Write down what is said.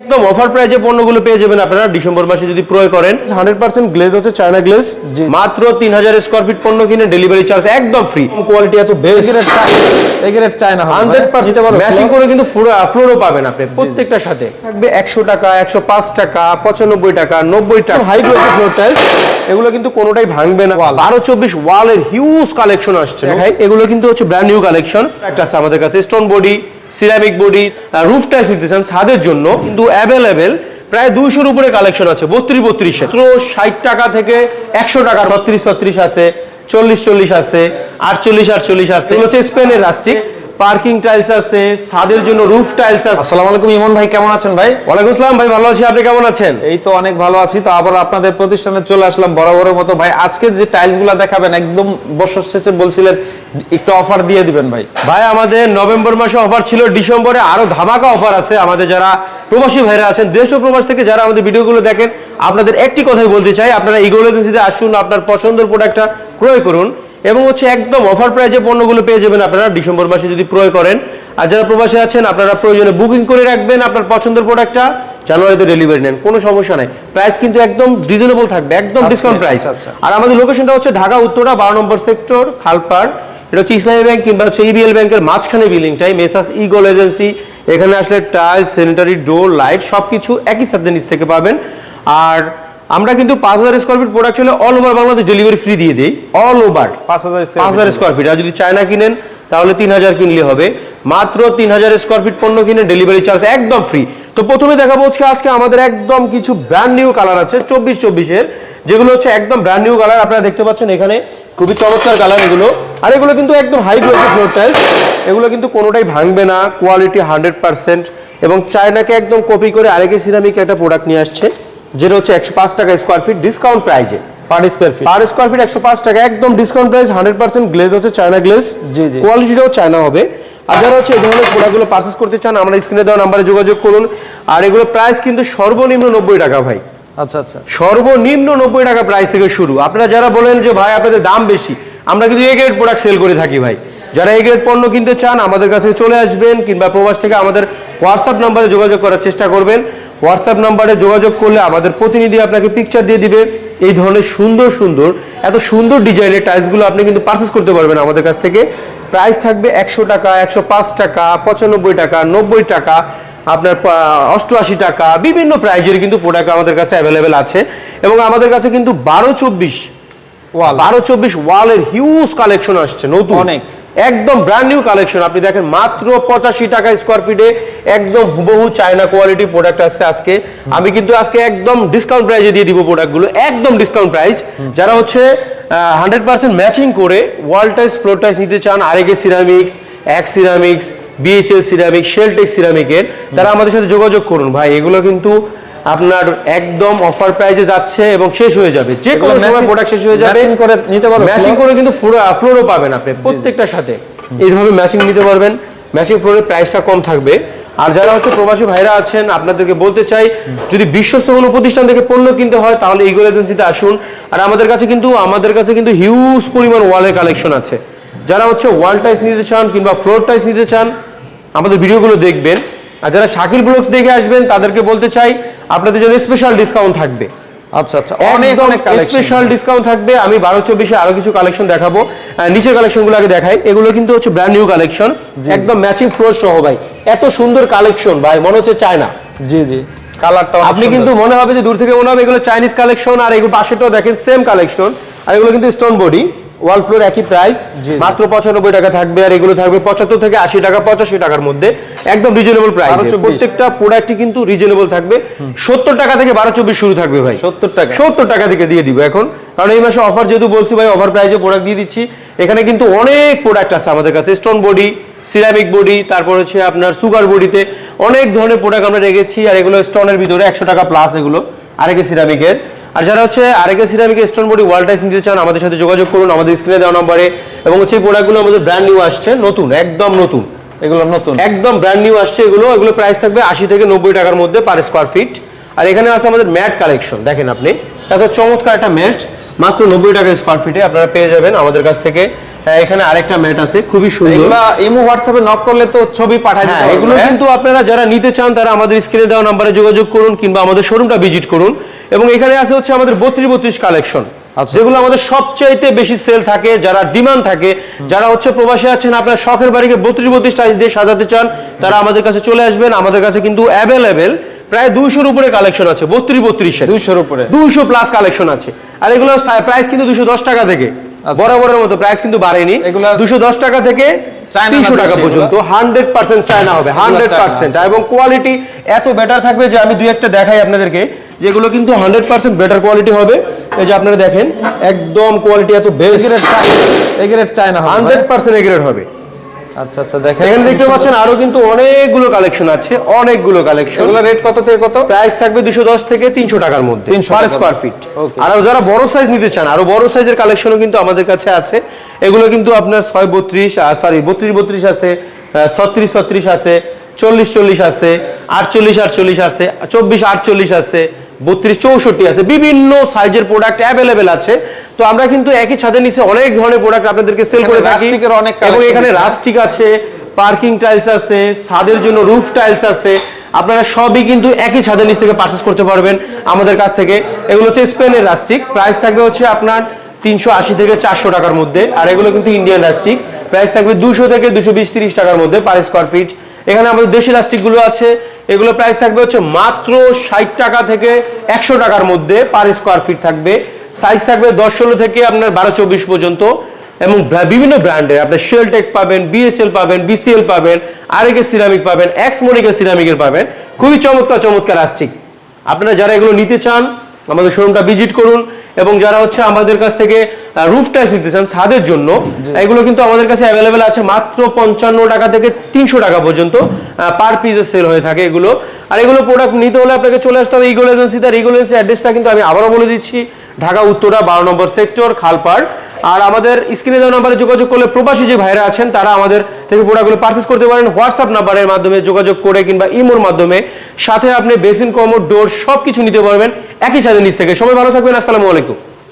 একদম অফার প্রাইজে পণ্যগুলো পেয়ে যাবেন আপনারা ডিসেম্বর মাসে যদি ক্রয় করেন। হান্ড্রেড পার্সেন্ট গ্লেজ হচ্ছে চায়না গ্লেজ জি। মাত্র তিন হাজার স্কোয়ার ফিট পণ্য কিনে ডেলিভারি চার্জ একদম ফ্রি কোয়ালিটি এত বেস্ট চায়না হান্ড্রেড ম্যাচিং করে কিন্তু ফ্লোরও পাবেন আপনি প্রত্যেকটার সাথে। থাকবে একশো টাকা একশো পাঁচ টাকা পঁচানব্বই টাকা নব্বই টাকা। হাই ফ্লোর টাইলস এগুলো কিন্তু কোনোটাই ভাঙবে না। বারো চব্বিশ ওয়ালের হিউজ কালেকশন আসছে। ভাই এগুলো কিন্তু হচ্ছে ব্র্যান্ড নিউ কালেকশন একটা আছে আমাদের কাছে stone body ceramic body roof tiles নিতে চান ছাদের জন্য, কিন্তু অ্যাভেলেবেল প্রায় দুইশোর উপরে কালেকশন আছে, বত্রিশ বত্রিশ। মাত্র ষাট টাকা থেকে একশো টাকা ছত্রিশ ছত্রিশ আছে, চল্লিশ চল্লিশ আছে, আটচল্লিশ আটচল্লিশ আছে হচ্ছে স্পেনের রাস্টিক পার্কিং টাইলস আছে ছাদের জন্য রুফ টাইলস আছে। আসসালামু আলাইকুম ইমন ভাই কেমন আছেন ভাই? ওয়ালাইকুম আসসালাম ভাই ভালো আছি আপনি কেমন আছেন? এই তো অনেক ভালো আছি তো আবার আপনাদের প্রতিষ্ঠানে চলে আসলাম বরাবরের মতো। ভাই আজকে যে টাইলসগুলা দেখাবেন একদম বছর শেষে বলছিলেন একটু অফার দিয়ে দিবেন ভাই। ভাই আমাদের নভেম্বর মাসে অফার ছিল ডিসেম্বরে আরও ধামাকা অফার আছে। আমাদের যারা প্রবাসী ভাইরা আছেন দেশ ও প্রবাস থেকে যারা আমাদের ভিডিওগুলো দেখেন আপনাদের একটি কথাই বলতে চাই আপনারা ইগোল এজেন্সিতে আসুন আপনার পছন্দের প্রোডাক্টটা ক্রয় করুন। এবং হচ্ছে একদম অফার প্রাইজে পণ্যগুলো পেয়ে যাবেন আপনারা ডিসেম্বর মাসে যদি ক্রয় করেন। আর যারা প্রবাসী আছেন আপনারা প্রয়োজনে বুকিং করে রাখবেন আপনার পছন্দের প্রোডাক্টটা জানুয়ারিতে ডেলিভারি নেন কোনো সমস্যা নাই। প্রাইস কিন্তু একদম রিজনেবল থাকবে একদম আচ্ছা, ডিসকাউন্ট প্রাইস আচ্ছা, আচ্ছা। আর আমাদের লোকেশনটা হচ্ছে ঢাকা উত্তরা বারো নম্বর সেক্টর খালপাড়। এটা হচ্ছে ইসলামী ব্যাংক কিংবা হচ্ছে ইবিএল ব্যাংকের মাঝখানে বিল্ডিংটাই মেসাস ইগল এজেন্সি এখানে আসলে টাইল স্যানিটারি ডোর লাইট সবকিছু একই সাথে নিচ থেকে পাবেন। আর আমরা কিন্তু পাঁচ হাজার স্কোয়ার ফিট প্রোডাক্ট হলে all over Bangladesh delivery free দিয়ে দিই। অল ওভার পাঁচ হাজার পাঁচ হাজার স্কোয়ার ফিট আর যদি চায়না কিনেন তাহলে তিন হাজার কিনলে হবে। মাত্র তিন হাজার স্কোয়ার ফিট পণ্য কিনে ডেলিভারি চার্জ একদম ফ্রি তো প্রথমে দেখাবো হচ্ছে আজকে আমাদের একদম কিছু ব্র্যান্ড নিউ কালার আছে চব্বিশ চব্বিশের যেগুলো হচ্ছে একদম ব্র্যান্ড নিউ কালার আপনারা দেখতে পাচ্ছেন এখানে খুবই চমৎকার কালার এগুলো। আর এগুলো কিন্তু একদম হাই কোয়ালিটি ফ্লোর টাইলস এগুলো কিন্তু কোনোটাই ভাঙবে না কোয়ালিটি হান্ড্রেড পার্সেন্ট এবং চায়নাকে একদম কপি করে আরেকে সিরামিক একটা প্রোডাক্ট নিয়ে আসছে। যেটা হচ্ছে একশো পাঁচ টাকা স্কোয়ার ফিট ডিসকাউন্ট প্রাইজে per square feet per square feet একশো পাঁচ টাকা একদম discount price hundred percent glaze হচ্ছে চায়না গ্লেজ জি, জি। কোয়ালিটিটাও চায়না হবে। আর যারা হচ্ছে এই ধরনের প্রোডাক্টগুলো পারচেস করতে চান আমরা স্ক্রিনে দেওয়া নাম্বারে যোগাযোগ করুন। আর এগুলো প্রাইস কিন্তু সর্বনিম্ন নব্বই টাকা ভাই। আচ্ছা আচ্ছা। সর্বনিম্ন নব্বই টাকা প্রাইস থেকে শুরু। আপনারা যারা বলেন যে ভাই আপনাদের দাম বেশি আমরা কিন্তু এ গ্রেড প্রোডাক্ট সেল করে থাকি ভাই। যারা এ গ্রেড পণ্য কিনতে চান আমাদের কাছে চলে আসবেন কিংবা প্রবাস থেকে আমাদের হোয়াটসঅ্যাপ নাম্বারে যোগাযোগ করার চেষ্টা করবেন। হোয়াটসঅ্যাপ নাম্বারে যোগাযোগ করলে আমাদের প্রতিনিধি আপনাকে পিকচার দিয়ে দিবে। এই ধরনের সুন্দর সুন্দর, এত সুন্দর ডিজাইনের টাইলসগুলো আপনি কিন্তু পারচেস করতে পারবেন আমাদের কাছ থেকে। প্রাইস থাকবে একশো টাকা, একশো পাঁচ টাকা, পঁচানব্বই টাকা, নব্বই টাকা, আপনার অষ্টআশি টাকা, বিভিন্ন প্রাইজের কিন্তু প্রোডাক্ট আমাদের কাছে অ্যাভেলেবেল আছে। এবং আমাদের কাছে কিন্তু বারো চব্বিশ বারো চব্বিশ ওয়ালের হিউজ কালেকশন আসছে নতুন। অনেক। একদম ব্র্যান্ড নিউ কালেকশন আপনি দেখেন মাত্র পঁচাশি টাকা স্কোয়ার ফিটে একদম হুবহু চায়না কোয়ালিটি প্রোডাক্ট আছে আজকে। আমি কিন্তু আজকে একদম ডিসকাউন্ট প্রাইজে দিয়ে দিব প্রোডাক্টগুলো একদম ডিসকাউন্ট প্রাইস যারা হচ্ছে হান্ড্রেড পার্সেন্ট ম্যাচিং করে ওয়াল টাইস ফ্লোর টাইস নিতে চান আরেকে সিরামিক্স এক সিরামিক্স বিএইচএল সিরামিক শেলটেক সিরামিকের তারা আমাদের সাথে যোগাযোগ করুন। ভাই এগুলো কিন্তু আপনার একদম অফার প্রাইজে যাচ্ছে এবং শেষ হয়ে যাবে। যে কোনো সময় প্রোডাক্ট শেষ হয়ে যাবে। matching করে নিতে পারবেন ম্যাচিং করে কিন্তু ফ্লোর ফ্লোরও পাবেন আপনি প্রত্যেকটার সাথে। এইভাবে ম্যাচিং নিতে পারবেন। ম্যাচিং ফ্লোরের প্রাইসটা কম থাকবে। আর যারা হচ্ছে প্রবাসী ভাইরা আছেন আপনাদেরকে বলতে চাই যদি বিশ্বস্ত কোনো প্রতিষ্ঠান থেকে পণ্য কিনতে হয় তাহলে ইগল এজেন্সিতে আসুন। আর আমাদের কাছে কিন্তু আমাদের কাছে কিন্তু হিউজ পরিমাণ ওয়ালের কালেকশন আছে। যারা হচ্ছে ওয়াল টাইস নিতে চান কিংবা ফ্লোর টাইস নিতে চান আমাদের ভিডিওগুলো দেখবেন। আর যারা শাকিল ব্লগস দেখে আসবেন তাদেরকে বলতে চাই আপনাদের জন্য স্পেশাল ডিসকাউন্ট থাকবে। আচ্ছা আচ্ছা অনেক অনেক কালেকশন স্পেশাল ডিসকাউন্ট থাকবে। আমি বারো চব্বিশে আরও কিছু কালেকশন দেখাবো। নিচের কালেকশনগুলো আগে দেখাই। এগুলো কিন্তু হচ্ছে ব্র্যান্ড নিউ কালেকশন একদম ম্যাচিং ফ্লোর সহ ভাই। এত সুন্দর কালেকশন ভাই মনে হচ্ছে চায়না। জি জি কালারটা আপনি কিন্তু মনে হবে যে দূর থেকে মনে হবে এগুলো চাইনিজ কালেকশন আর এগুলো পাশেটাও দেখেন সেম কালেকশন আর এগুলো কিন্তু স্টোন বডি ওয়াল ফ্লোর একই প্রাইস মাত্র পঁচানব্বই টাকা থাকবে আর এগুলো থাকবে পঁচাত্তর থেকে আশি টাকা পঁচাশি টাকার মধ্যে একদম রিজনেবল প্রাইস প্রত্যেকটা প্রোডাক্টই কিন্তু রিজনেবল থাকবে। সত্তর টাকা থেকে বারো চব্বিশ শুরু থাকবে ভাই। সত্তর টাকা। সত্তর টাকা থেকে দিয়ে দিব এখন। কারণ এই মাসে অফার যেহেতু বলছি ভাই অফার প্রাইজে প্রোডাক্ট দিয়ে দিচ্ছি। এখানে কিন্তু অনেক প্রোডাক্ট আছে আমাদের কাছে। স্টোন বডি সিরামিক বডি তারপর হচ্ছে আপনার সুগার বডিতে অনেক ধরনের প্রোডাক্ট আমরা রেখেছি। আর এগুলো স্টোনের ভিতরে একশো টাকা প্লাস এগুলো আরেকে সিরামিকের আর যারা হচ্ছে আরেকে ceramic stone body wall tiles নিতে চান আমাদের সাথে যোগাযোগ করুন আমাদের স্ক্রিনে দেওয়া নম্বরে। এবং হচ্ছে এই প্রোডাক্টগুলো আমাদের ব্র্যান্ড নিউ আসছে নতুন একদম নতুন। এগুলো নতুন। একদম ব্র্যান্ড নিউ আসছে এগুলো এগুলো প্রাইস থাকবে আশি থেকে নব্বই টাকার মধ্যে পার স্কোয়ার ফিট আর এখানে আছে আমাদের ম্যাট কালেকশন দেখেন আপনি। এত চমৎকার একটা ম্যাট মাত্র নব্বই টাকা স্কোয়ার ফিটে আপনারা পেয়ে যাবেন আমাদের কাছ থেকে। এখানে আরেকটা ম্যাট আছে খুবই সুন্দর ইমো হোয়াটসঅ্যাপে নক করলে তো ছবি দিতে হ্যাঁ এগুলো হ্যাঁ? কিন্তু আপনারা যারা নিতে চান তারা আমাদের স্ক্রিনে দেওয়া নাম্বারে যোগাযোগ করুন কিংবা আমাদের শোরুমটা ভিজিট করুন এবং এখানে আছে হচ্ছে আমাদের বত্রিশ বত্রিশ কালেকশন আচ্ছা। যেগুলো আমাদের সবচাইতে বেশি সেল থাকে যারা ডিমান্ড থাকে যারা হচ্ছে প্রবাসী আছেন আপনার শখের বাড়িকে বত্রিশ বত্রিশ টাইস দিয়ে সাজাতে চান তারা আমাদের কাছে চলে আসবেন আমাদের কাছে কিন্তু অ্যাভেলেবেল প্রায় দুইশোর উপরে কালেকশন আছে বত্রিশ বত্রিশের দুইশোর উপরে দুইশো প্লাস কালেকশন আছে আর এগুলো প্রাইস কিন্তু দুশো দশ টাকা থেকে। বরাবরের মতো প্রাইস কিন্তু বাড়েনি। দুশো দশ টাকা থেকে তিনশো টাকা পর্যন্ত। হান্ড্রেড পার্সেন্ট চায়না হবে হান্ড্রেড পার্সেন্ট। আচ্ছা। এবং কোয়ালিটি এত বেটার থাকবে যে আমি দুই একটা দেখাই আপনাদেরকে যেগুলো কিন্তু হান্ড্রেড পার্সেন্ট বেটার কোয়ালিটি হবে। এই যে আপনারা দেখেন একদম কোয়ালিটি এত বেস্ট এগ্রেড চায়না হবে হান্ড্রেড পার্সেন্ট এগ্রেড হবে। আচ্ছা আচ্ছা দেখেন। এখানে দেখতে পাচ্ছেন আরও কিন্তু অনেকগুলো কালেকশন আছে অনেকগুলো কালেকশন এগুলো রেট কত থেকে কত? প্রাইস থাকবে দুশো দশ থেকে তিনশো টাকার মধ্যে 300 পার। Square fit. আর যারা বড় সাইজ নিতে চান আরও বড় সাইজের কালেকশনও কিন্তু আমাদের কাছে আছে। এগুলো কিন্তু আপনার ছয় বত্রিশ সরি বত্রিশ বত্রিশ আছে ছত্রিশ ছত্রিশ আছে চল্লিশ চল্লিশ আছে আটচল্লিশ আটচল্লিশ আছে চব্বিশ আটচল্লিশ আছে বত্রিশ চৌষট্টি আছে। বিভিন্ন সাইজের প্রোডাক্ট অ্যাভেলেবেল আছে। তো আমরা কিন্তু একই ছাদের নিচে অনেক ধরনের প্রোডাক্ট আপনাদেরকে সেল করে থাকি। অনেক এবং এখানে রাস্টিক আছে পার্কিং টাইলস আছে ছাদের জন্য রুফ টাইলস আছে। আপনারা সবই কিন্তু একই ছাদের নিচ থেকে পারচেস করতে পারবেন আমাদের কাছ থেকে। এগুলো হচ্ছে স্পেনের রাস্টিক। প্রাইস থাকবে হচ্ছে আপনার তিনশো আশি থেকে চারশো টাকার মধ্যে। আর এগুলো কিন্তু ইন্ডিয়ান রাস্টিক। প্রাইস থাকবে দুশো থেকে দুশো বিশ তিরিশ টাকার মধ্যে পার স্কোয়ার ফিট এখানে আমাদের দেশি রাস্টিকগুলো আছে। এগুলো প্রাইস থাকবে হচ্ছে মাত্র ষাট টাকা থেকে একশো টাকার মধ্যে পার স্কোয়ার ফিট থাকবে। সাইজ থাকবে দশ ষোলো থেকে আপনার বারো চব্বিশ পর্যন্ত। এবং বিভিন্ন ব্র্যান্ডের আপনি শেলটেক পাবেন বিএসএল পাবেন বিসিএল পাবেন আরেকে সিরামিক পাবেন এক্স মনিকের সিরামিকের পাবেন। খুবই চমৎকার চমৎকার আসছে। আপনারা যারা এগুলো নিতে চান আমাদের শোরুমটা ভিজিট করুন। এবং যারা হচ্ছে আমাদের কাছ থেকে রুফ টাইস নিতে চান ছাদের জন্য এগুলো কিন্তু আমাদের কাছে অ্যাভেলেবেল আছে মাত্র পঞ্চান্ন টাকা থেকে তিনশো টাকা পর্যন্ত পার পিসে সেল হয়ে থাকে এগুলো। আর এগুলো প্রোডাক্ট নিতে হলে আপনাকে চলে আসতে হবে ইগোল এজেন্সি তার ইগোল এজেন্সি অ্যাড্রেসটা কিন্তু আমি আবারও বলে দিচ্ছি। ঢাকা, উত্তরা, বারো নম্বর সেক্টর, খালপাড়। আর আমাদের স্ক্রিনে দেওয়া নাম্বারে যোগাযোগ করলে প্রবাসী যে ভাইরা আছেন, তারা আমাদের থেকে প্রোডাক্টগুলো পারচেস করতে পারেন। হোয়াটসঅ্যাপ নাম্বারের মাধ্যমে যোগাযোগ করে কিংবা ইমোর মাধ্যমে। সাথে আপনি বেসিন, কমোড, ডোর সব কিছু নিতে পারবেন। একই সাথে নিচ থেকে। সবাই ভালো থাকবেন। আসসালামু আলাইকুম।